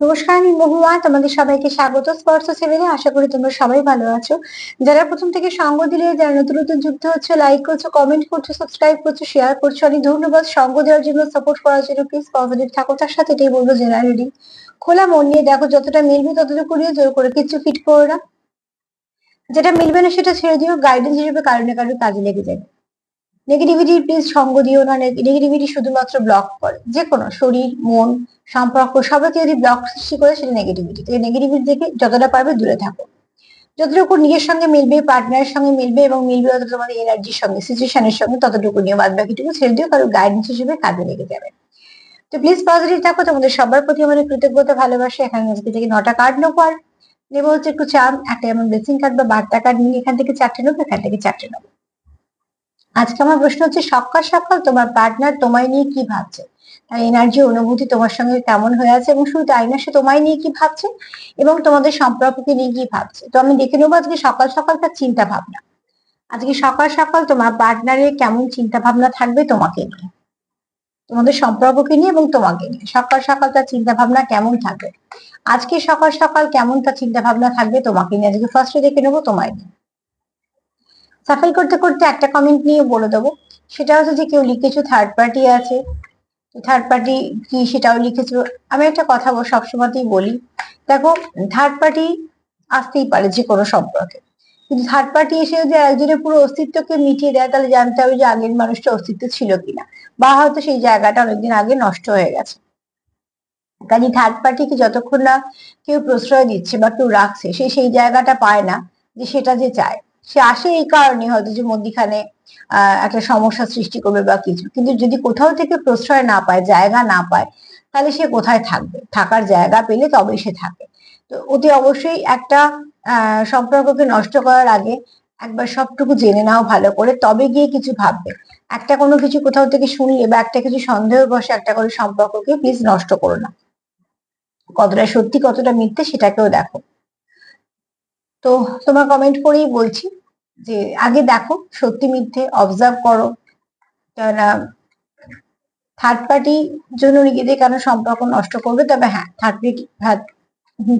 নমস্কার, আমি মহুয়া। তোমাদের সবাইকে স্বাগত স্পর্শ সেভেনে আশা করি তোমরা সবাই ভালো আছো। যারা প্রথম থেকে সঙ্গ দিলে, যারা নতুন নতুন যুক্ত হচ্ছে লাইক করছ কমেন্ট করছ সাবস্ক্রাইব করছ শেয়ার করছ, অনেক ধন্যবাদ। সঙ্গ দেওয়ার জন্য সাপোর্ট করার জন্য প্লিজ পজিটিভ থাকো। তার সাথে এটাই বলব জেনারেলি খোলা মন নিয়ে দেখো, যতটা মিলবে ততটুকু নিয়ে জোর করে কিছু ফিট করো না। যেটা মিলবে না, সেটা ছেড়ে দিও। গাইডেন্স হিসেবে কারণে কারণে কাজে লেগে যাবে। নেগেটিভিটি প্লিজ সঙ্গ দিও না নেগেটিভিটি শুধুমাত্র ব্লক করে। যে কোনো শরীর, মন, সম্পর্ক, সবাইকে যদি ব্লক সৃষ্টি করে, সেটা নেগেটিভিটি তো নেগেটিভিটি থেকে যতটা পারবে দূরে থাকো। যতটুকু নিজের সঙ্গে মিলবে পার্টনারের সঙ্গে মিলবে এবং মিলবে তত তোমাদের এনার্জির সঙ্গে সিচুয়েশনের সঙ্গে, ততটুকু নিয়ে বাদ বাকিটুকু ছেড়ে দিও কারও গাইডেন্স হিসেবে কাজে লেগে যাবে। তো প্লিজ পজিটিভ থাকো, তোমাদের সবার প্রতি আমাদের কৃতজ্ঞতা, ভালোবাসা। এখানে আজকে থেকে নটা কার্ড নেব, আর নেব হচ্ছে একটু চাম একটা এমন ব্লেসিং কার্ড বা বার্তা কার্ড নিয়ে এখান থেকে চারটে নেব, এখান থেকে চারটে নেব। আজকে আমার প্রশ্ন হচ্ছে, সকাল সকাল তোমার পার্টনার তোমায় নিয়ে কি ভাবছে? তার এনার্জি অনুভূতি তোমার সঙ্গে কেমন হয়ে আছে এবং শুধু তাই না, সে তোমায় নিয়ে কি ভাবছে এবং তোমাদের সম্পর্ককে নিয়ে কি ভাবছে? তো আমি দেখে নেব আজকে সকাল সকাল তার চিন্তা ভাবনা আজকে সকাল সকাল তোমার পার্টনারের কেমন চিন্তা ভাবনা থাকবে তোমাকে নিয়ে? তোমাদের সম্পর্ককে নিয়ে এবং তোমাকে নিয়ে। সকাল সকাল তার চিন্তা ভাবনা কেমন থাকবে? আজকে সকাল সকাল কেমন তার চিন্তা ভাবনা থাকবে তোমাকে নিয়ে? আজকে ফার্স্টে দেখে নেব তোমায় নিয়ে। সাফাই করতে করতে একটা কমেন্ট নিয়ে বলে দেবো। সেটা হচ্ছে যে কেউ লিখেছো থার্ড পার্টি আছে। থার্ড পার্টি কি সেটাও লিখেছো। আমি একটা কথা সবসময়তেই বলি, দেখো থার্ড পার্টি আসতেই পারে যে কোনো সম্পর্কে। কিন্তু থার্ড পার্টি এসে যদি একজনের পুরো অস্তিত্বকে মিটিয়ে দেয়, তাহলে জানতে হবে যে আগের মানুষটা অস্তিত্ব ছিল কিনা, বা হয়তো সেই জায়গাটা অনেকদিন আগে নষ্ট হয়ে গেছে। কাজে থার্ড পার্টিকে যতক্ষণ না কেউ প্রশ্রয় দিচ্ছে বা কেউ রাখছে, সে সেই জায়গাটা পায় না যে সেটা যে চায়। সে আসে এই কারণে হয়তো যে মধ্যিখানে একটা সমস্যা সৃষ্টি করবে বা কিছু। কিন্তু যদি কোথাও থেকে প্রশ্রয় না পায়, জায়গা না পায়, তাহলে সে কোথায় থাকবে? থাকার জায়গা পেলে তবেই সে থাকে। তো অতি অবশ্যই একটা সম্পর্ককে নষ্ট করার আগে একবার সবটুকু জেনে নাও ভালো করে, তবে গিয়ে কিছু ভাববে। একটা কোনো কিছু কোথাও থেকে শুনলে বা একটা কিছু সন্দেহ বসে একটা করে সম্পর্ককে প্লিজ নষ্ট করো না। কতটা সত্যি, কতটা মিথ্যে সেটাকেও দেখো। তো তোমার কমেন্ট করেই বলছি যে, আগে দেখো, সত্যি মিথ্যে অবজার্ভ করো। কেননা থার্ড পার্টি জন্য নিজেদের কেন সম্পর্ক নষ্ট করবে? তবে হ্যাঁ থার্ড পার্টি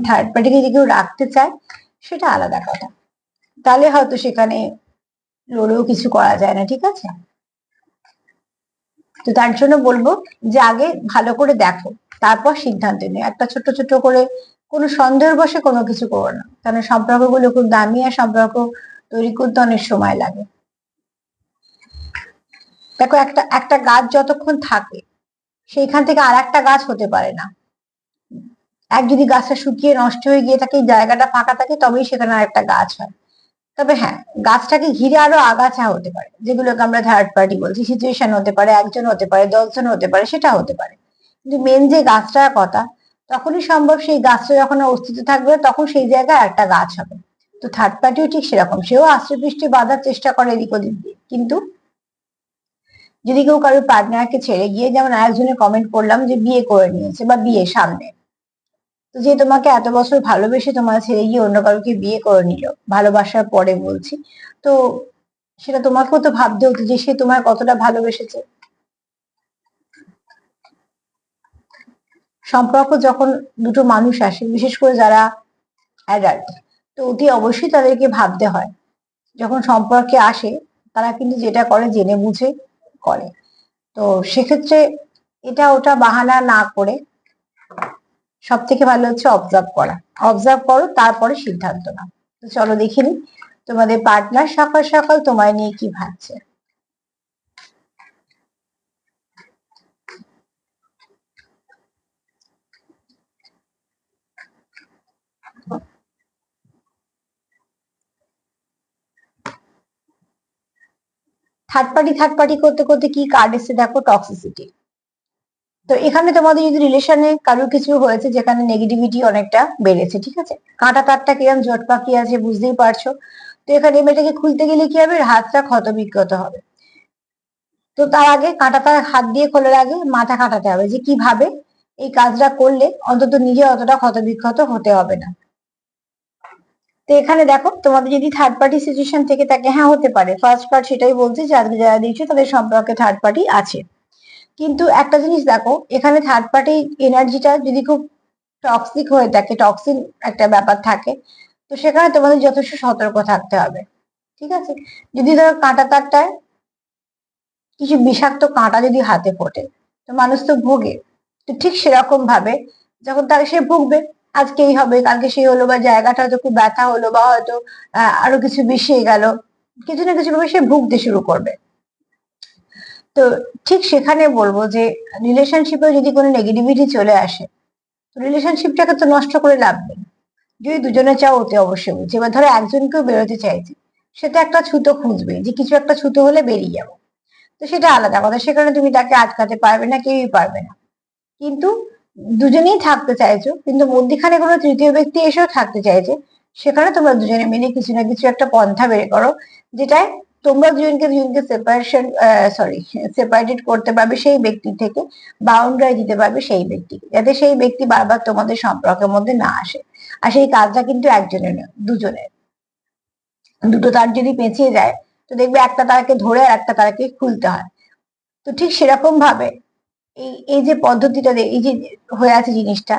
থার্ড পার্টিকে যদি কেউ রাখতে চায়, সেটা আলাদা কথা। তাহলে হয়তো সেখানে লড়েও কিছু করা যায় না, ঠিক আছে? তো তার জন্য বলব যে, আগে ভালো করে দেখো, তারপর সিদ্ধান্ত নেই একটা ছোট ছোট করে কোনো সন্দেহের বসে কোনো কিছু করো না। কারণ সম্পর্কগুলো খুব দামি আর সম্পর্ক তৈরি করতে অনেক সময় লাগে। দেখো একটা একটা গাছ যতক্ষণ থাকে, সেইখান থেকে আর একটা গাছ হতে পারে না। এক যদি গাছটা শুকিয়ে নষ্ট হয়ে গিয়ে থাকে, জায়গাটা ফাঁকা থাকে, তবেই সেখানে আর একটা গাছ হয়। তবে হ্যাঁ গাছটাকে ঘিরে আরও আগাছা হতে পারে, যেগুলোকে আমরা থার্ড পার্টি বলছি। সিচুয়েশন হতে পারে, একজন হতে পারে, দশজন হতে পারে সেটা হতে পারে। কিন্তু মেন যে গাছটার কথা তখনই সম্ভব সেই গাছটা যখন অস্তিত্ব থাকবে, তখন সেই জায়গায় একটা গাছ হবে। তো থার্ড পার্টিও ঠিক সেরকম। সেও আশ্রয় পৃষ্ঠে বাঁধার চেষ্টা করে এদিক ওদিক দিয়ে। কিন্তু যদি কেউ কারোর পার্টনারকে ছেড়ে গিয়ে যেমন আরেকজনের কমেন্ট করলাম যে বিয়ে করে নিয়েছে বা বিয়ে সামনে। তো যে তোমাকে এত বছর ভালোবেসে তোমার ছেড়ে গিয়ে অন্য কারোকে বিয়ে করে নিল, ভালোবাসার পরে বলছি, তো সেটা তোমাকেও তো ভাবতে হতো যে সে তোমার কতটা ভালোবেসেছে। সম্পর্ক যখন দুটো মানুষ আসে, বিশেষ করে যারা অ্যাডাল্ট তো অতি অবশ্যই তাদেরকে ভাবতে হয়। যখন সম্পর্কে আসে, তারা কিন্তু যেটা করে, জেনে বুঝে করে। তো সেক্ষেত্রে এটা ওটা বাহানা না করে সব থেকে ভালো হচ্ছে অবজার্ভ করা। অবজার্ভ করো, তারপরে সিদ্ধান্ত নাও। তো চলো দেখিনি তোমাদের পার্টনার সকাল সকাল তোমায় নিয়ে কি ভাবছে। থার্ড পার্টি থার্ড পার্টি করতে করতে কি কার্ড এসে দেখো টক্সিসিটি তো এখানে তোমাদের যদি রিলেশনে কারোর কিছু হয়েছে, যেখানে নেগেটিভিটি অনেকটা বেড়েছে, ঠিক আছে? কাঁটা তারটা কিরম, জট পাকি আছে, বুঝতেই পারছ? তো এখানে মেয়েটাকে খুলতে গেলে কি হবে? হাতটা ক্ষত বিক্ষত হবে। তো তার আগে কাঁটা তার হাত দিয়ে খোলার আগে মাথা কাটাতে হবে যে কীভাবে এই কাজটা করলে অন্তত নিজে অতটা ক্ষত বিক্ষত হতে হবে না। তো এখানে দেখো, তোমাদের যদি থার্ড পার্টি সিচুয়েশন থেকে থাকে হ্যাঁ হতে পারে। ফার্স্ট পার্ট সেটাই বলছে যে, আজকে যারা দিয়েছে, তাদের সম্পর্কে থার্ড পার্টি আছে। কিন্তু একটা জিনিস দেখো, এখানে থার্ড পার্টি এনার্জিটা যদি খুব টক্সিক হয়ে থাকে টক্সিন একটা ব্যাপার থাকে, তো সেখানে তোমাদের যথেষ্ট সতর্ক থাকতে হবে। ঠিক আছে? যদি ধরো কাঁটা তারটায় কিছু বিষাক্ত কাঁটা যদি হাতে ফোটে, তো মানুষ তো ভোগে। তো ঠিক সেরকম ভাবে যখন তাকে সে ভুগবে আজকে এই হবে, কালকে সেই হলো বা জায়গাটা হয়তো খুব ব্যথা হলো বা হয়তো আরও কিছু বিষিয়ে গেল, কিছু না কিছু ভাবে সে ভুগতে শুরু করবে। তো ঠিক সেখানে বলব যে রিলেশনশিপে যদি কোনো নেগেটিভিটি চলে আসে রিলেশনশিপটাকে তো নষ্ট করে লাভ নেই। যদি দুজনে চাও ওতে অবশ্যই বুঝছে এবার ধরো একজনকেও বেরোতে চাইছে সেটা একটা ছুতো খুঁজবে যে কিছু একটা ছুতো হলে বেরিয়ে যাব। তো সেটা আলাদা কথা সেখানে তুমি তাকে আটকাতে পারবে না, কেউই পারবে না। কিন্তু দুজনেই থাকতে চাইছো, কিন্তু মধ্যখানে কোনো তৃতীয় ব্যক্তি এসেও থাকতে চাইছে, সেখানে তোমরা দুজনে মিলে কিছু না কিছু একটা পন্থা বের করো, যেটায় তোমরা দুজনকে দুজনকে সেপারেশন সরি সেপারেটেড করতে পারবে সেই ব্যক্তি থেকে বাউন্ডারি দিতে পারবে সেই ব্যক্তিকে যাতে সেই ব্যক্তি বারবার তোমাদের সম্পর্কের মধ্যে না আসে। আর সেই কাজটা কিন্তু একজনের নয়, দুজনের। দুটো তার যদি পেঁচিয়ে যায়, তো দেখবে একটা তারকে ধরে আর একটা তারাকে খুলতে হয়। তো ঠিক সেরকম ভাবে এই এই যে পদ্ধতিটা এই যে হয়ে আছে জিনিসটা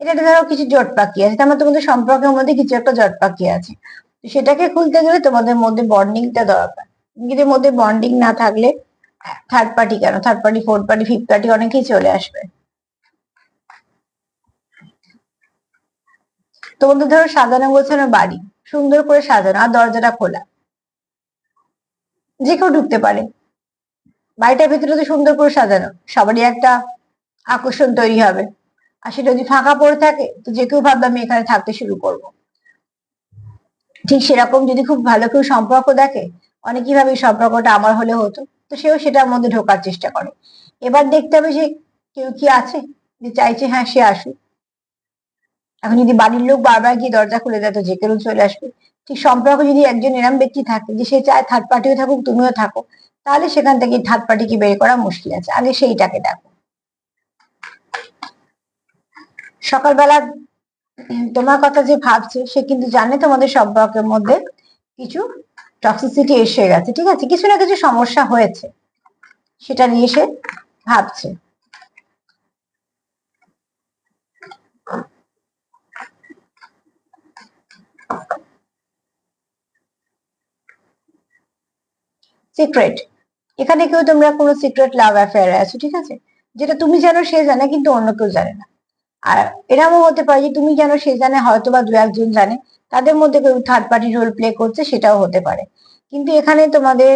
এটা ধরো কিছু জট পাকি আছে, তার মানে তোমাদের সম্পর্কের মধ্যে কিছু একটা জট পাকি আছে। সেটাকে খুলতে গেলে তোমাদের মধ্যে বন্ডিংটা দরকার। নিজেদের মধ্যে বন্ডিং না থাকলে থার্ড পার্টি কেন? Third party fourth party fifth party অনেকেই চলে আসবে। তোমাদের ধরো সাজানো গোছানো বাড়ি, সুন্দর করে সাজানো, আর দরজাটা খোলা। যে কেউ ঢুকতে পারে। বাড়িটার ভেতরে তো সুন্দর করে সাজানো, সবারই একটা আকর্ষণ তৈরি হবে। আর সেটা যদি ফাঁকা পড়ে থাকে, তো যে কেউ ভাববে, আমি এখানে থাকতে শুরু করব। ঠিক সেরকম যদি খুব ভালো কেউ সম্পর্ক দেখে অনেকেই ভাবে এই সম্পর্কটা আমার হলে হতো, তো সেও সেটার মধ্যে ঢোকার চেষ্টা করে। এবার দেখতে হবে যে কেউ কি আছে, যে চাইছে হ্যাঁ সে আসুক। এখন যদি বাড়ির লোক বারবার গিয়ে দরজা খুলে দেয়, তো যে কেউ চলে আসবে। ঠিক সম্পর্ক যদি একজন এরম ব্যক্তি থাকে, যে সে চায় থার্ড পার্টিও থাকুক, তুমিও থাকো তাহলে সেখান থেকে থার্ড পার্টিকে বের করা মুশকিল আছে। আগে সেইটাকে দেখো। সকালবেলা তোমার কথা যে ভাবছে, সে কিন্তু জানে তোমাদের সম্পর্কের মধ্যে কিছু টক্সিসিটি এসে গেছে, ঠিক আছে? কিছু না কিছু সমস্যা হয়েছে। সেটা নিয়ে সে ভাবছে। সিক্রেট এখানে কেউ তোমরা কোনো সিক্রেট লাভ অ্যাফেয়ারে আছো, ঠিক আছে? যেটা তুমি জানো সে জানে, কিন্তু অন্য কেউ জানে না। আর এরকমও হতে পারে যে তুমি জানো সে জানে হয়তো বা দু একজন জানে। তাদের মধ্যে কেউ থার্ড পার্টি রোল প্লে করছে, সেটাও হতে পারে। কিন্তু এখানে তোমাদের,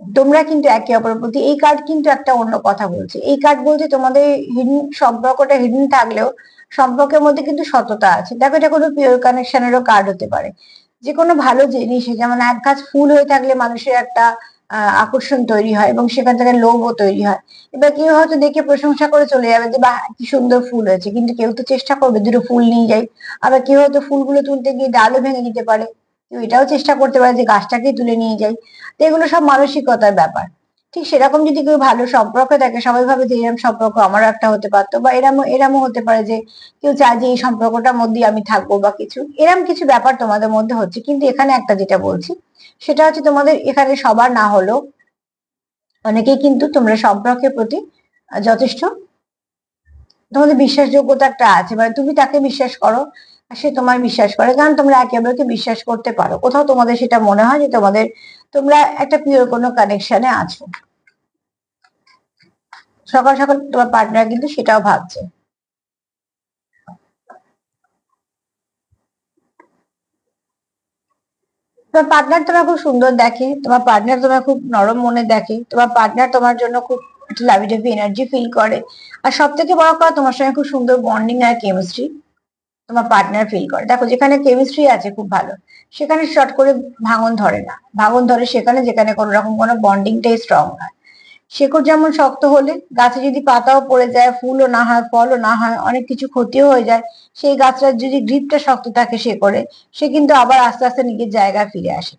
তোমরা কিন্তু একে অপরের প্রতি, এই কার্ড কিন্তু একটা অন্য কথা বলছে। এই কার্ড বলছে তোমাদের হিডেন সম্পর্কটা হিডেন থাকলেও সম্পর্কের মধ্যে কিন্তু সততা আছে। দেখো, এটা কোনো পিওর কানেকশনেরও কার্ড হতে পারে। যে কোনো ভালো জিনিস, যেমন এক গাছ ফুল হয়ে থাকলে মানুষের একটা আকর্ষণ তৈরি হয় এবং সেখান থেকে লোভও তৈরি হয়। এবার কেউ হয়তো দেখে প্রশংসা করে চলে যাবে যে বা কি সুন্দর ফুল হয়েছে। কিন্তু কেউ তো চেষ্টা করবে দুটো ফুল নিয়ে যাই। আবার কেউ হয়তো ফুলগুলো তুলতে গিয়ে ডালও ভেঙে দিতে পারে। কেউ এটাও চেষ্টা করতে পারে যে, গাছটাকেই তুলে নিয়ে যাই। তো এগুলো সব মানসিকতার ব্যাপার। ঠিক সেরকম যদি কেউ ভালো সম্পর্ক থাকে সবাই ভাবে যে এরম সম্পর্ক আমারও একটা হতে পারতো বা এরম এরমও হতে পারে যে কেউ চায় যে এই সম্পর্কটার মধ্যেই আমি থাকব বা কিছু। এরম কিছু ব্যাপার তোমাদের মধ্যে হচ্ছে। কিন্তু এখানে একটা যেটা বলছি, সেটা হচ্ছে তোমাদের এখানে সবার না হলেও অনেকেই কিন্তু তোমরা সম্পর্কের প্রতি যথেষ্ট তোমাদের বিশ্বাসযোগ্যতা একটা আছে। মানে তুমি তাকে বিশ্বাস করো, সে তোমায় বিশ্বাস করে। কারণ তোমরা একে অপরকে বিশ্বাস করতে পারো। কোথাও তোমাদের সেটা মনে হয় যে তোমাদের, তোমরা একটা পিওর কোনো কানেকশনে আছো। সকাল সকাল তোমার পার্টনার কিন্তু সেটাও ভাবছে। তোমার পার্টনার তোমার খুব সুন্দর দেখে, তোমার পার্টনার তোমার খুব নরম মনে দেখে, তোমার পার্টনার তোমার জন্য খুব লাভি টাভি এনার্জি ফিল করে। আর সব থেকে বড় কথা, তোমার সঙ্গে খুব সুন্দর বন্ডিং আর কেমিস্ট্রি তোমার পার্টনার ফিল করে। দেখো, যেখানে কেমিস্ট্রি আছে খুব ভালো, সেখানে শর্ট করে ভাঙন ধরে না। ভাঙন ধরে সেখানে, যেখানে কোনো রকম কোনো বন্ডিংটাই স্ট্রং হয় শেকড় যেমন শক্ত হলে গাছে যদি পাতাও পড়ে যায়, ফুলও না হয়, ফলও না হয়, অনেক কিছু ক্ষতিও হয়ে যায়, সেই গাছটার যদি গ্রিপটা শক্ত থাকে শেকড়ে, সে কিন্তু আবার আস্তে আস্তে নিজের জায়গায় ফিরে আসে।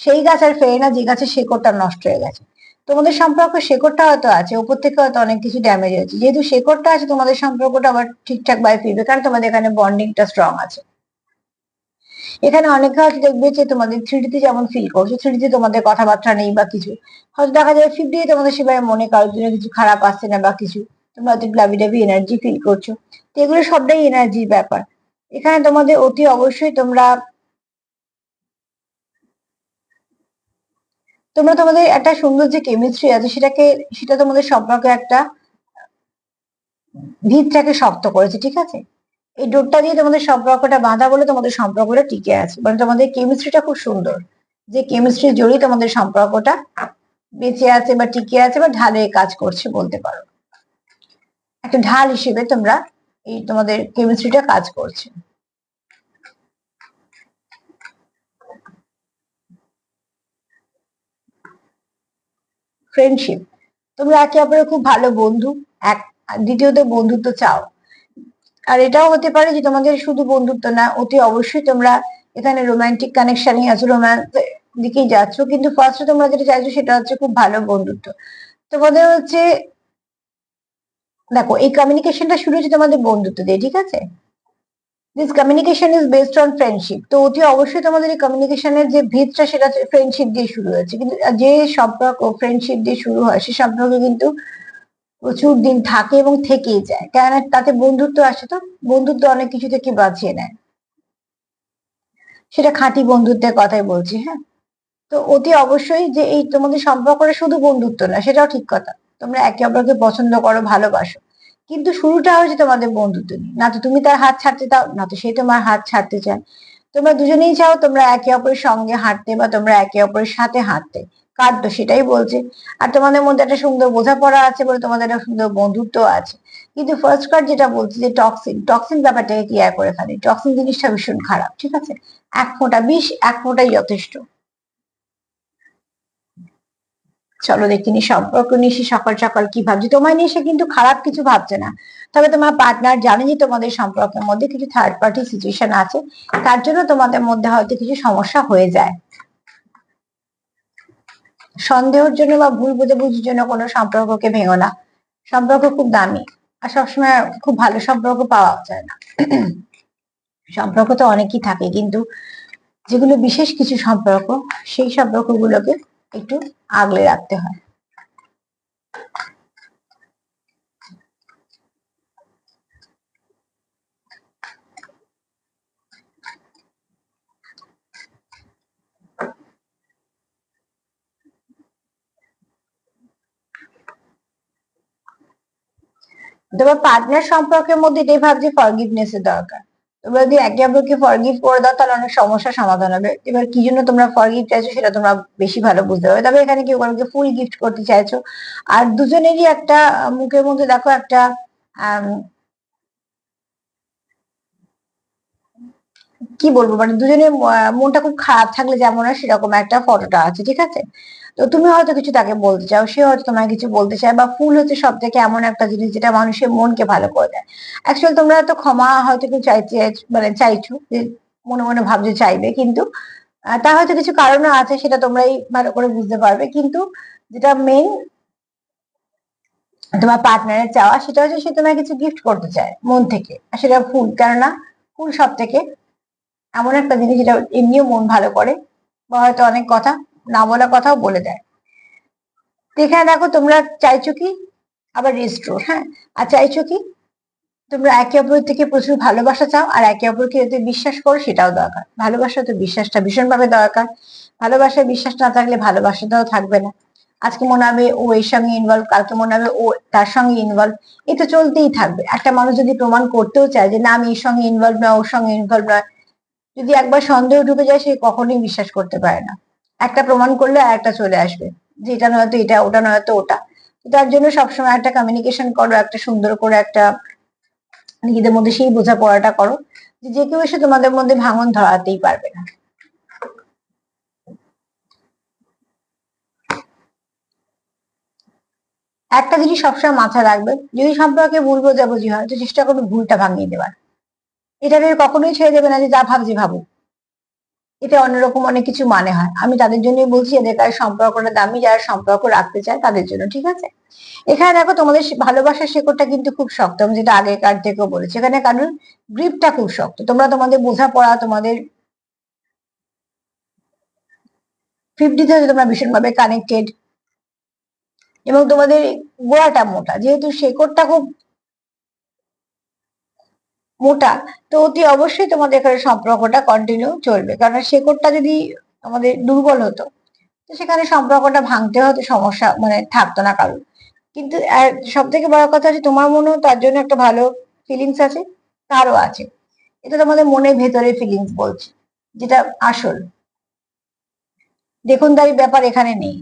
সেই গাছ আর ফেরে না, যে গাছের শেকড়টা নষ্ট হয়ে গেছে। তোমাদের সম্পর্ক শেকড়টা হয়তো আছে, উপর থেকে হয়তো অনেক কিছু ড্যামেজ হয়েছে। যেহেতু শেকড়টা আছে, তোমাদের সম্পর্কটা আবার ঠিকঠাক ভাবে ফিরবে, কারণ তোমাদের এখানে বন্ডিংটা স্ট্রং আছে। এখানে অনেকে হয়তো দেখবে যে তোমাদের থ্রিডিতে যেমন ফিল করছ থ্রিডিতে তোমাদের কথাবার্তা নেই বা কিছু। হয়তো দেখা যায় ফিফটি তোমাদের সেভাবে মনে কারোর জন্য কিছু খারাপ আসছে না বা কিছু। তোমরা অতি লাভি ডাবি এনার্জি ফিল করছ। তো এগুলো সবটাই এনার্জির ব্যাপার। এখানে তোমাদের অতি অবশ্যই তোমরা তোমরা তোমাদের একটা সুন্দর যে কেমিস্ট্রি আছে, সেটাকে, সেটা তোমাদের সম্পর্কে একটা ভিতটাকে শক্ত করেছে, ঠিক আছে? এই ডোরটা দিয়ে তোমাদের সম্পর্কটা বাঁধা বলে তোমাদের সম্পর্কটা টিকে আছে। মানে তোমাদের কেমিস্ট্রিটা খুব সুন্দর। যে কেমিস্ট্রি জড়িয়ে তোমাদের সম্পর্কটা বেঁচে আছে বা টিকে আছে বা ঢালে কাজ করছে বলতে পারো। একটা ঢাল হিসেবে তোমরা এই তোমাদের কেমিস্ট্রিটা কাজ করছে। ফ্রেন্ডশিপ তোমরা একে অপরের খুব ভালো বন্ধু, এক, দ্বিতীয়ত বন্ধুত্ব চাও। আর এটাও হতে পারে যে তোমাদের শুধু বন্ধুত্ব না, অতি অবশ্যই তোমরা এখানে রোমান্টিক কানেকশনই আছো রোম্যান্স দিকেই যাচ্ছ। কিন্তু ফার্স্টে তোমরা যেটা চাইছো সেটা হচ্ছে খুব ভালো বন্ধুত্ব। তোমাদের হচ্ছে, দেখো, এই কমিউনিকেশনটা শুরু হচ্ছে তোমাদের বন্ধুত্ব দিয়ে, ঠিক আছে? This communication is based on friendship তো অতি অবশ্যই তোমাদের এই কমিউনিকেশনের যে ভিতটা, সেটা ফ্রেন্ডশিপ দিয়ে শুরু হয়েছে। কিন্তু যে সম্পর্ক ফ্রেন্ডশিপ দিয়ে শুরু হয়, সে সম্পর্ক কিন্তু প্রচুর দিন থাকে এবং থেকেই যায়। কেননা তাতে বন্ধুত্ব আসে তো, বন্ধুত্ব অনেক কিছু থেকে বাঁচিয়ে নেয়। সেটা খাঁটি বন্ধুত্বের কথাই বলছি হ্যাঁ? তো অতি অবশ্যই যে এই তোমাদের সম্পর্কটা শুধু বন্ধুত্ব না, সেটাও ঠিক কথা। তোমরা একে অপরকে পছন্দ করো, ভালোবাসো। কিন্তু শুরুটা হচ্ছে তোমাদের বন্ধুত্ব নিয়ে। না তো তুমি তার হাত ছাড়তে দাও না তো সে তোমার হাত ছাড়তে চায়। তোমরা দুজনেই চাও তোমরা একে অপরের সঙ্গে হাঁটতে বা তোমরা একে অপরের সাথে হাঁটতে। কাটতো সেটাই বলছে। আর তোমাদের মধ্যে একটা সুন্দর বোঝাপড়া আছে বলে তোমাদের একটা সুন্দর বন্ধুত্ব আছে। কিন্তু ফার্স্ট কার্ড যেটা বলছে যে টক্সিন টক্সিন ব্যাপারটাকে ক্লিয়ার করে ফেলে। টক্সিন জিনিসটা ভীষণ খারাপ, ঠিক আছে? এক ফোঁটা বিষ, এক ফোঁটাই যথেষ্ট। চলো দেখিনি সম্পর্ক নিয়ে সে সকাল সকাল কি ভাবছে। তোমায় নিয়ে সে কিন্তু খারাপ কিছু ভাবছে না। তবে তোমার পার্টনার জানে যে তোমাদের সম্পর্কের মধ্যে কিছু থার্ড পার্টি সিচুয়েশন আছে। তার জন্য তোমাদের মধ্যে হয়তো কিছু সমস্যা হয়ে যায়। সন্দেহের জন্য বা ভুল বুঝাবুঝির জন্য কোনো সম্পর্ককে ভেঙো না। সম্পর্ক খুব দামি আর সবসময় খুব ভালো সম্পর্ক পাওয়া যায় না। সম্পর্ক তো অনেকই থাকে কিন্তু যেগুলো বিশেষ কিছু সম্পর্ক, সেই সম্পর্কগুলোকে একটু আগলে রাখতে হয়। তোমার পার্টনার সম্পর্কের মধ্যে এটাই ভাবছি ফরগিভনেস এর দরকার। তোমরা যদি একে অপরকে ফরগিভ করে দাও, তাহলে অনেক সমস্যার সমাধান হবে। এবার কি জন্য তোমরা ফরগিভ চাইছো সেটা তোমরা বেশি ভালো বুঝতে পারবে। তবে এখানে কেউ কারোকে ফুল গিফট করতে চাইছো? আর দুজনেরই একটা মুখের মধ্যে দেখো একটা কি বলব? মানে দুজনের মনটা খুব খারাপ থাকলে যেমন সেরকম একটা ফটোটা আছে, ঠিক আছে? তো তুমি হয়তো কিছু তাকে বলতে চাও, সে হয়তো তোমাকে কিছু বলতে চায় বা ফুল হচ্ছে সব থেকে এমন একটা জিনিস যেটা মানুষের মনকে ভালো করে দেয়। অ্যাকচুয়ালি তোমরা তো ক্ষমা হয়তো কেউ চাইছে মানে চাইছো যে মনে মনে ভাবছ চাইবে, কিন্তু তা হয়তো কিছু কারণও আছে সেটা তোমরাই ভালো করে বুঝতে পারবে। কিন্তু যেটা মেন তোমার পার্টনারের চাওয়া, সেটা হচ্ছে সে তোমায় কিছু গিফট করতে চায় মন থেকে। সেটা ফুল, কেননা ফুল সব থেকে এমন একটা জিনিস যেটা এমনিও মন ভালো করে, বা হয়তো অনেক কথা না কথাও বলে দেয়। এখানে দেখো তোমরা চাইছো কি? আবার রেস্টোর হ্যাঁ? আর চাইছো কি? তোমরা একে অপরের থেকে প্রচুর ভালোবাসা চাও, আর একে অপরকে যদি বিশ্বাস করো সেটাও দরকার। ভালোবাসা তো বিশ্বাসটা ভীষণভাবে দরকার। ভালোবাসায় বিশ্বাস না থাকলে ভালোবাসাটাও থাকবে না। আজকে মনে হবে ও এর সঙ্গে ইনভলভ কালকে মনে হবে ও তার সঙ্গে ইনভলভ এ তো চলতেই থাকবে। একটা মানুষ যদি প্রমাণ করতেও চায় যে না, আমি এর সঙ্গে ইনভলভ নয়, ওর সঙ্গে ইনভলভ নয়, যদি একবার সন্দেহ ঢুকে যায় সে কখনোই বিশ্বাস করতে পারে না। একটা প্রমাণ করলে আর একটা চলে আসবে। যে এটা নয়তো এটা, ওটা নয়তো ওটা। তার জন্য সবসময় একটা কমিউনিকেশন করো, একটা সুন্দর করে একটা নিজেদের মধ্যে সেই বোঝাপড়াটা করো যে কেউ এসে তোমাদের মধ্যে ভাঙন ধরাতেই পারবে না। একটা জিনিস সবসময় মাথায় রাখবে, যদি সম্পর্কে ভুল বোঝাবুঝি হয়, তো চেষ্টা করবে ভুলটা ভাঙিয়ে দেওয়ার। এটা কখনোই ছেড়ে দেবে না যে যা ভাবছি ভাবুক। এতে অন্যরকম অনেক কিছু মানে হয়। আমি তাদের জন্যই বলছি, এদের কাছে সম্পর্কটা দামি, যারা সম্পর্ক রাখতে চায় তাদের জন্য, ঠিক আছে? এখানে দেখো তোমাদের ভালোবাসার শেকড়টা কিন্তু খুব শক্ত, আমি যেটা আগেকার থেকেও বলেছি। এখানে কারণ গ্রিপটা খুব শক্ত। তোমরা তোমাদের বোঝাপড়া, তোমাদের ফিফটিতে তোমরা ভীষণভাবে কানেক্টেড এবং তোমাদের গোড়াটা মোটা। যেহেতু শেকড়টা খুব মোটা, তো অতি অবশ্যই তোমাদের এখানে সম্পর্কটা কন্টিনিউ চলবে। কারণ শেকড়টা যদি আমাদের দুর্বল হতো, তো সেখানে সম্পর্কটা ভাঙতে হয়তো সমস্যা মানে থাকতো না কারণ কিন্তু সব থেকে বড় কথা হচ্ছে, তোমার মনেও তার জন্য একটা ভালো ফিলিংস আছে? তারও আছে। এটা তোমাদের মনের ভেতরে ফিলিংস বলছে, যেটা আসল। দেখুন তার ব্যাপার এখানে নেই।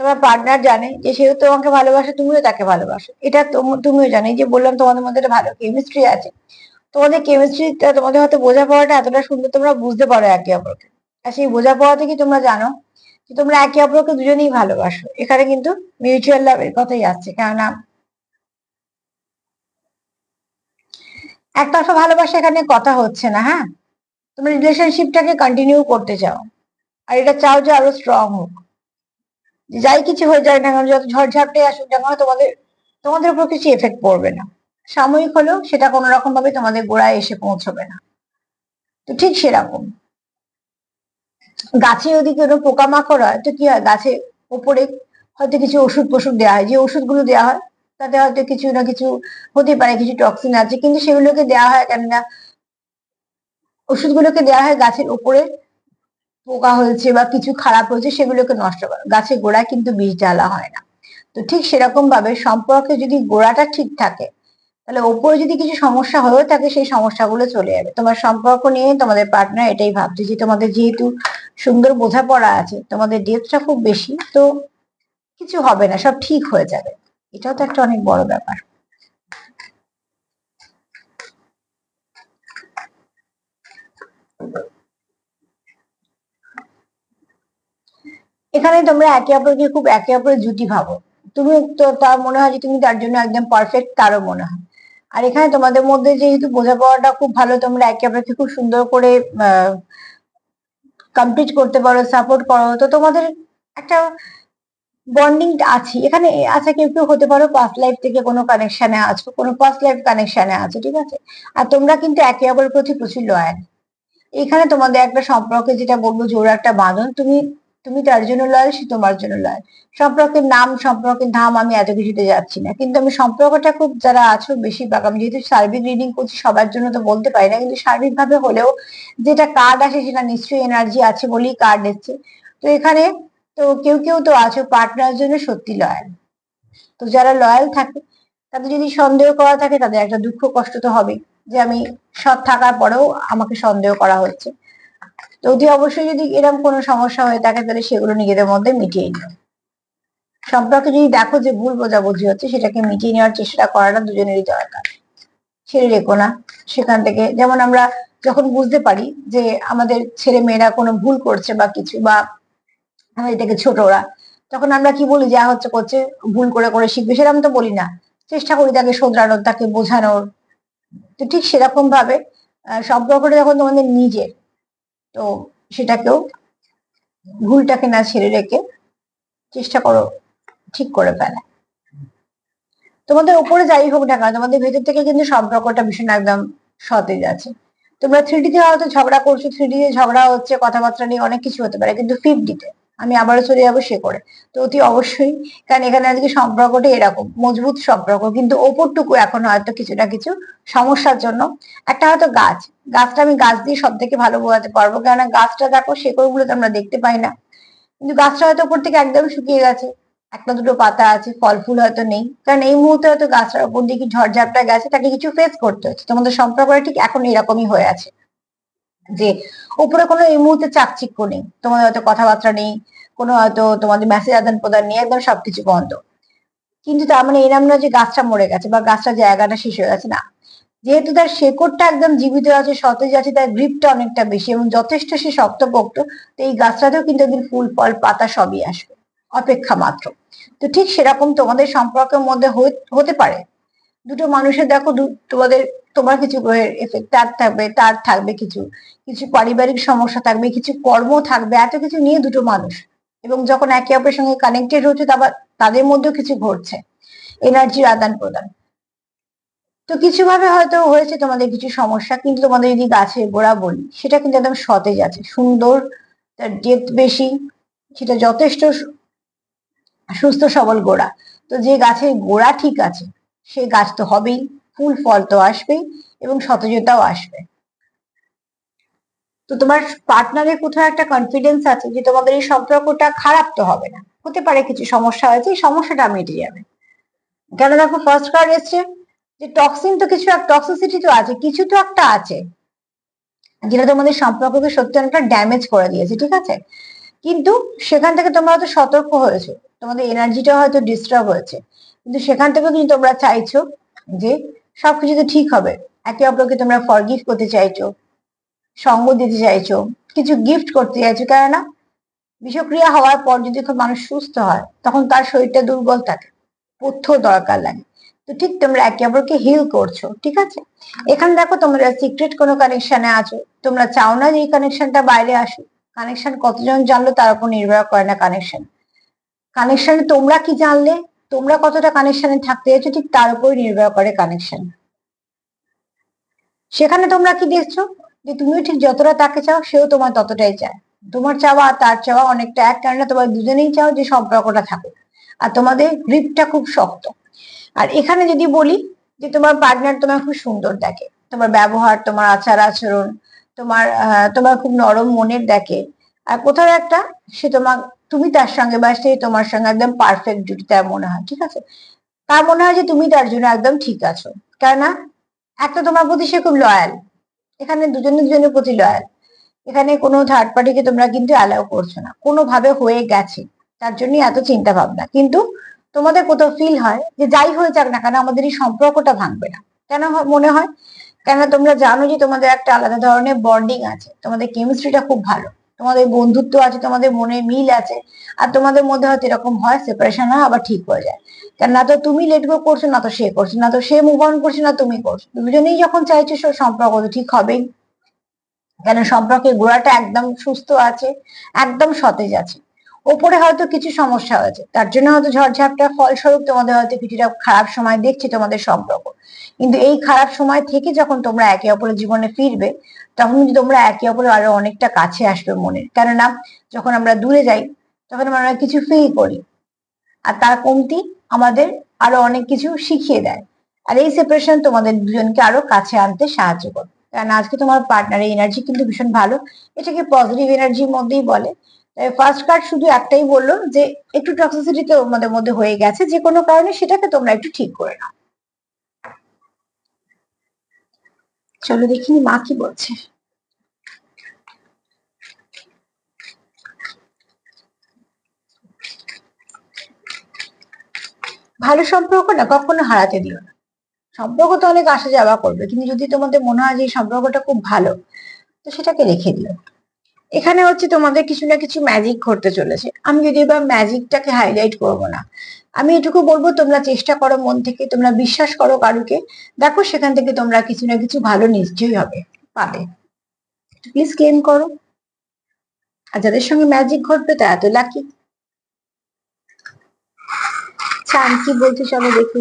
তোমার পার্টনার জানে যে সেও তোমাকে ভালোবাসে, তুমিও তাকে ভালোবাসো। এটা তুমিও জানো। যে বললাম, তোমাদের মধ্যে একটা ভালো কেমিস্ট্রি আছে। তোমাদের কেমিস্ট্রিটা তোমাদের হয়তো বোঝাপড়াটা এতটা সুন্দর তোমরা বুঝতে পারো একে অপরকে। আর সেই বোঝাপড়া থেকে তোমরা জানো? যে তোমরা একে অপরকে দুজনেই ভালোবাসো। এখানে কিন্তু মিউচুয়াল লাভের কথাই আসছে। কেননা একতরফা ভালোবাসা এখানে কথা হচ্ছে না হ্যাঁ? তুমি রিলেশনশিপটাকে কন্টিনিউ করতে চাও। আর এটা চাও যে আরও স্ট্রং হোক। যাই কিছু হয়ে যায় না কেন, যত ঝড়ঝাপটে আসুক যেন তোমাদের তোমাদের উপর কিছু এফেক্ট পড়বে না। সাময়িক হলেও সেটা কোনো রকম ভাবে তোমাদের গোড়ায় এসে পৌঁছবে না। তো ঠিক সেরকম। গাছে যদি কোনো পোকামাকড় হয়, তো কি হয়? গাছে ওপরে হয়তো কিছু ওষুধ ফষুধ দেওয়া হয়। যে ওষুধগুলো দেওয়া হয়, তাতে হয়তো কিছু না কিছু হতে পারে, কিছু টক্সিন আছে, কিন্তু সেগুলোকে দেওয়া হয় কেননা ওষুধগুলোকে দেওয়া হয় গাছের উপরে পোকা হয়েছে বা কিছু খারাপ হয়েছে, সেগুলোকে নষ্ট করে। গাছের গোড়ায় কিন্তু বীজ ডালা হয় না। তো ঠিক সেরকম ভাবে সম্পর্কে যদি গোড়াটা ঠিক থাকে তাহলে ওপরে যদি কিছু সমস্যা হয়েও থাকে, সেই সমস্যাগুলো চলে যাবে। তোমার সম্পর্ক নিয়ে তোমাদের পার্টনার এটাই ভাবছে যে তোমাদের যেহেতু সুন্দর বোঝাপড়া আছে, তোমাদের ডেথটা খুব বেশি, তো কিছু হবে না, সব ঠিক হয়ে যাবে। এটাও তো একটা অনেক বড় ব্যাপার। এখানে তোমরা একে অপরকে খুব একে অপরের জুটি ভাবো। তুমি তো, তার মনে হয় যে তুমি তার জন্য একদম পারফেক্ট তারও মনে হয়। আর এখানে তোমাদের মধ্যে যেহেতু বোঝাপড়াটা খুব ভালো, তোমরা একে অপরকে খুব সুন্দর করে কমপ্লিট করতে পারো সাপোর্ট করো। তো তোমাদের একটা বন্ডিং আছে। এখানে আচ্ছা কেউ কেউ হতে পারো পাস্ট লাইফ থেকে কোনো কানেকশনে আছো, কোনো পাস্ট লাইফ কানেকশনে আছো, ঠিক আছে? আর তোমরা কিন্তু একে অপরের প্রতি প্রচুর লয়াল এখানে তোমাদের একটা সম্পর্কে যেটা বলব জোর একটা বাঁধন। তুমি তুমি তার জন্য লয়াল সে তোমার জন্য লয়াল সম্পর্কের নাম, সম্পর্কের ধাম আমি এত কিছুতে যাচ্ছি না। কিন্তু আমি সম্পর্কটা খুব যারা আছো বেশিরভাগ, আমি যেহেতু সার্বিক রিডিং করছি, সবার জন্য তো বলতে পারি না। কিন্তু সার্বিকভাবে হলেও যেটা কার্ড আসে, সেটা নিশ্চয়ই এনার্জি আছে বলেই কার্ড এসছে। তো এখানে তো কেউ কেউ তো আছো পার্টনার জন্য সত্যি লয়াল তো যারা লয়াল থাকে, তাদের যদি সন্দেহ করা থাকে, তাদের একটা দুঃখ কষ্ট তো হবে যে আমি সৎ থাকার পরেও আমাকে সন্দেহ করা হচ্ছে। যদি অবশ্যই যদি এরকম কোনো সমস্যা হয়ে থাকে, তাহলে সেগুলো নিজেদের মধ্যে মিটিয়ে নিও। সম্পর্কে যদি দেখো যে ভুল বোঝাবুঝি হচ্ছে, সেটাকে মিটিয়ে নেওয়ার চেষ্টা করাটা দুজনেরই দরকার। ছেড়ে রেখো না সেখান থেকে। যেমন আমরা যখন বুঝতে পারি যে আমাদের ছেলে মেয়েরা কোনো ভুল করছে বা কিছু, বা আমাদের থেকে ছোট ওরা তখন আমরা কি বলি? যা হচ্ছে করছে, ভুল করে করে শিখবে। সেরকম তো বলি না। চেষ্টা করি তাকে শোধরানোর, তাকে বোঝানোর। তো ঠিক সেরকম ভাবে সম্পর্কটা যখন তোমাদের নিজের তো সেটাকেও ভুলটাকে না ছেড়ে রেখে চেষ্টা করো, ঠিক করে ফেলা। তোমাদের উপরে যাই হোক না কেন, তোমাদের ভেতর থেকে কিন্তু সম্পর্কটা ভীষণ একদম সতেজ আছে। তোমরা থ্রি ডিতে হয়তো ঝগড়া করছ থ্রি তে ঝগড়া হচ্ছে, কথাবার্তা নিয়ে অনেক কিছু হতে পারে, কিন্তু ফিফ ডিতে আমি আবারও চলে যাব সে করে। তো অতি অবশ্যই, কারণ এখানে আজকে সম্পর্কটা এরকম, মজবুত সম্পর্ক, কিন্তু ওপরটুকু এখন হয়তো কিছু না কিছু সমস্যার জন্য। একটা হয়তো গাছ, গাছটা আমি গাছ দিয়ে সব থেকে ভালো বোঝাতে পারব, কেননা গাছটা দেখো শেকড়গুলো তো আমরা দেখতে পাই না। কিন্তু গাছটা হয়তো ওপর থেকে একদম শুকিয়ে গেছে, একটা দুটো পাতা আছে ফল ফুল হয়তো নেই, কারণ এই মুহূর্তে হয়তো গাছটার উপর দিকে ঝড়ঝাপটা গেছে, তাকে কিছু ফেস করতে হচ্ছে। তোমাদের সম্পর্কটা ঠিক এখন এরকমই হয়ে আছে। যে উপরে কোনো এই মুহূর্তে চাকচিক্য নেই, তোমাদের হয়তো কথাবার্তা নেই, কোনো হয়তো তোমাদের মেসেজ আদান প্রদান নিয়ে একদম সবকিছু বন্ধ। কিন্তু তার মানে এরম না যে গাছটা মরে গেছে বা গাছটা জায়গাটা শেষ হয়ে গেছে, না। যেহেতু তার শেকড়টা একদম জীবিত আছে, সতেজ আছে, তার গ্রিপটা অনেকটা বেশি এবং যথেষ্ট সে শক্ত শক্তপোক্ত, তো এই গাছটাতেও কিন্তু একদিন ফুল, ফল, পাতা সবই আসবে, অপেক্ষা মাত্র। তো ঠিক সেরকম তোমাদের সম্পর্কের মধ্যে হতে পারে। দুটো মানুষের দেখো তোমাদের তোমার কিছু এফেক্ট তার থাকবে তার থাকবে কিছু কিছু পারিবারিক সমস্যা থাকবে, কিছু কর্ম থাকবে, এত কিছু নিয়ে দুটো মানুষ। এবং যখন একে অপরের সঙ্গে কানেক্টেড হচ্ছে তাদের মধ্যেও কিছু ঘটছে এনার্জির আদান প্রদান। তো কিছু ভাবে হয়তো হয়েছে তোমাদের কিছু সমস্যা, কিন্তু তোমাদের যদি গাছের গোড়া বলি, সেটা কিন্তু একদম সতেজ আছে, সুন্দর, তার ডেপথ বেশি, সেটা যথেষ্ট সুস্থ সবল গোড়া। তো যে গাছের গোড়া ঠিক আছে, সে গাছ তো হবেই। ফুল ফল তো আসবেই এবং সতেজতাও আসবে। তো তোমার পার্টনারের কোথাও একটা কনফিডেন্স আছে যে তোমাদের এই সম্পর্কটা খারাপ তো হবে না। হতে পারে কিছু সমস্যা হয়েছে, এই সমস্যাটা মিটে যাবে। কেন দেখো ফার্স্ট কার্ড এসছে যে টক্সিন তো কিছু টক্সিসিটি তো আছে, কিছু তো একটা আছে, যেটা তোমাদের সম্পর্ককে সত্যি অনেকটা ড্যামেজ করে দিয়েছে, ঠিক আছে? কিন্তু সেখান থেকে তোমরা হয়তো সতর্ক হয়েছে, তোমাদের এনার্জিটা হয়তো ডিস্টার্ব হয়েছে। কিন্তু সেখান থেকে কিন্তু তোমরা চাইছো যে সবকিছু তো ঠিক হবে। একে অপরকে তোমরা ফরগিভ করতে চাইছো, সঙ্গ দিতে চাইছো, কিছু গিফট করতে চাইছো, কেননা বিষক্রিয়া হওয়ার পর যদি মানুষ সুস্থ হয়, তখন তার শরীরটা দুর্বল থাকে, পথ্য দরকার লাগে। তো ঠিক তোমরা একে অপরকে হিল করছ, ঠিক আছে? এখানে দেখো তোমরা সিক্রেট কোনো কানেকশনে আছো, তোমরা চাও না যে এই কানেকশনটা বাইরে আসুক। কানেকশন কতজন জানলো তার উপর নির্ভর করে না কানেকশন কানেকশনে তোমরা কি জানলে? তোমরা কতটা কানেকশনে থাকতে চাইছো, ঠিক তার উপর নির্ভর করে কানেকশন সেখানে তোমরা কি দেখছ? যে তুমিও ঠিক যতটা তাকে চাও, সেও তোমার ততটাই চায়। তোমার চাওয়া আর তার চাওয়া অনেকটা এক কারণে তোমার দুজনেই চাও যে সম্পর্কটা থাকুক। আর তোমাদের গ্রিপটা খুব শক্ত। আর এখানে যদি বলি যে তোমার পার্টনার তোমার খুব সুন্দর দেখে। তোমার ব্যবহার, তোমার আচার আচরণ, তোমার তোমার খুব নরম মনের দেখে। আর কোথাও একটা সে তোমার তুমি তার সঙ্গে বা তোমার সঙ্গে একদম পারফেক্ট জুটি তার মনে হয়, ঠিক আছে? তার মনে হয় যে তুমি তার জন্য একদম ঠিক আছো। কেননা, একটা তোমার প্রতি সে খুব লয়াল এখানে দুজনে দুজনের প্রতি লয়াল এখানে কোনো থার্ড পার্টিকে তোমরা কিন্তু অ্যালাউ করছ না। কোনোভাবে হয়ে গেছে। তার জন্যই এত চিন্তা ভাবনা। কিন্তু তোমাদের কোথাও ফিল হয় যে যাই হয়ে যাক না কেন, আমাদের এই সম্পর্কটা ভাঙবে না। কেন মনে হয়? কেন তোমরা জানো যে তোমাদের একটা আলাদা ধরনের বন্ডিং আছে। তোমাদের কেমিস্ট্রিটা খুব ভালো। তোমাদের বন্ধুত্ব আছে, তোমাদের মনে মিল আছে, আর তোমাদের মধ্যে হয়তো এরকম হয় সেপারেশন হয়, আবার ঠিক হয়ে যায়। কেন না তো তুমি লেট গো করছ, না তো সে করছে, না তো সে মুভ অন করছে, না তুমি করছ। দুজনেই যখন চাইছো সব সম্পর্ক তো ঠিক হবেই। কেন সম্পর্কের গোড়াটা একদম সুস্থ আছে, একদম সতেজ আছে। ওপরে হয়তো কিছু সমস্যা হয়েছে, তার জন্য হয়তো ঝড়ঝাপটা ফলস্বরূপ তোমাদের হয়তো কিছুটা খারাপ সময় দেখছে তোমাদের সম্পর্ক। কিন্তু এই খারাপ সময় থেকে যখন তোমরা একে অপরের জীবনে ফিরবে তখন কিন্তু তোমরা একে অপরের আরও অনেকটা কাছে আসবে মনের। কেননা যখন আমরা দূরে যাই, তখন আমরা কিছু ফিল করি। আর তার কমতি আমাদের আরও অনেক কিছু শিখিয়ে দেয়। আর এই সেপারেশন তোমাদের দুজনকে আরও কাছে আনতে সাহায্য করে কারণ আজকে তোমার পার্টনারের এনার্জি কিন্তু ভীষণ ভালো। এটাকে পজিটিভ এনার্জির মধ্যেই বলে। ফার্স্ট কার্ড শুধু একটাই বলল যে, একটু টক্সিসিটি তোমাদের মধ্যে হয়ে গেছে যে কোনো কারণে সেটাকে তোমরা একটু ঠিক করে নাও। চলো দেখিনি মা কি বলছে। ভালো সম্পর্ক না, কখনো হারাতে দিও না। সম্পর্ক তো অনেক আসা যাওয়া করবে, কিন্তু যদি তোমাদের মনে হয় যে সম্পর্কটা খুব ভালো, তো সেটাকে রেখে দিও। এখানে হচ্ছে তোমাদের কিছু না কিছু ম্যাজিক ঘটতে চলেছে। আমি যদি এবার ম্যাজিকটাকে হাইলাইট করব না আমি এটুকু বলব, তোমরা চেষ্টা করো মন থেকে, তোমরা বিশ্বাস করো কারুকে। দেখো সেখান থেকে তোমরা কিছু না কিছু ভালো নিশ্চয়ই হবে, পাবে। প্লিজ ক্লেম করো। আর যাদের সঙ্গে ম্যাজিক ঘটবে তা এত লাকি চান কি বলতে দেখে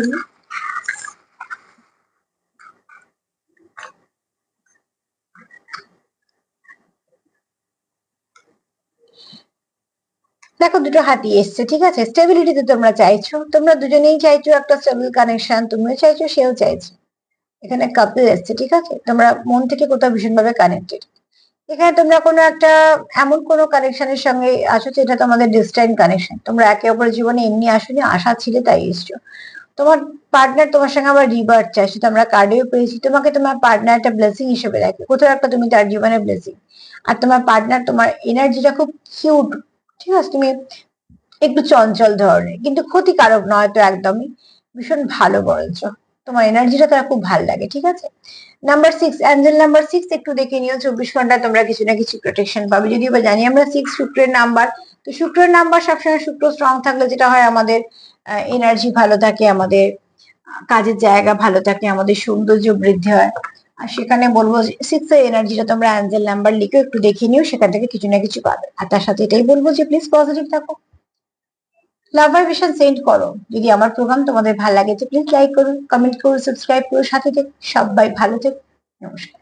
দেখো, দুটো হাতি এসছে, ঠিক আছে? স্টেবিলিটিতে তোমরা চাইছো। তোমরা দুজনেই চাইছো একটা স্টেবল কানেকশন তুমিও চাইছো, সেও চাইছে। এখানে কাপল এসছে, ঠিক আছে? তোমরা মন থেকে কোথাও ভীষণভাবে কানেক্টেড এখানে তোমরা কোনো একটা, এমন কোনো কানেকশনের সঙ্গে আসো যেটা তোমাদের ডিস্টাইন কানেকশন তোমরা একে অপরের জীবনে এমনি আসোনি, আশা ছিলে তাই এসছো। তোমার পার্টনার তোমার সঙ্গে আবার রিবার্ট চাই সেটা আমরা কার্ডেও পেয়েছি। তোমাকে তোমার পার্টনার একটা ব্লেসিং হিসেবে দেখে কোথাও একটা তুমি তার জীবনে ব্লেসিং আর তোমার পার্টনার তোমার এনার্জিটা খুব কিউট ঠিক আছে, তুমি একটু চঞ্চল ধরনের কিন্তু ক্ষতিকারক নয় তো একদমই। ভীষণ ভালো বলছো। তোমার এনার্জিটা তারা খুব ভালো লাগে, ঠিক আছে? Number six angel number six একটু দেখে নিও। চব্বিশ ঘণ্টা তোমরা কিছু না কিছু প্রোটেকশন পাবে। যদিও বা জানি আমরা সিক্স শুক্রের নাম্বার তো শুক্রের নাম্বার সবসময় শুক্র স্ট্রং থাকলে যেটা হয় আমাদের এনার্জি ভালো থাকে, আমাদের কাজের জায়গা ভালো থাকে, আমাদের সৌন্দর্য বৃদ্ধি হয়। আর সেখানে বলব যে সিক্স এর এনার্জিটা তোমরা অ্যাঞ্জেল নাম্বার লিখে একটু দেখে নিও, সেখান থেকে কিছু না কিছু পাবে। আর তার সাথে এটাই বলব যে প্লিজ পজিটিভ থাকো। লাভ ভাইব্রেশন সেন্ড করো। যদি আমার প্রোগ্রাম তোমাদের ভালো লাগে তো প্লিজ লাইক করুন কমেন্ট করুন সাবস্ক্রাইব করো, সাথে থেকে, সবাই ভালো থেকো। নমস্কার।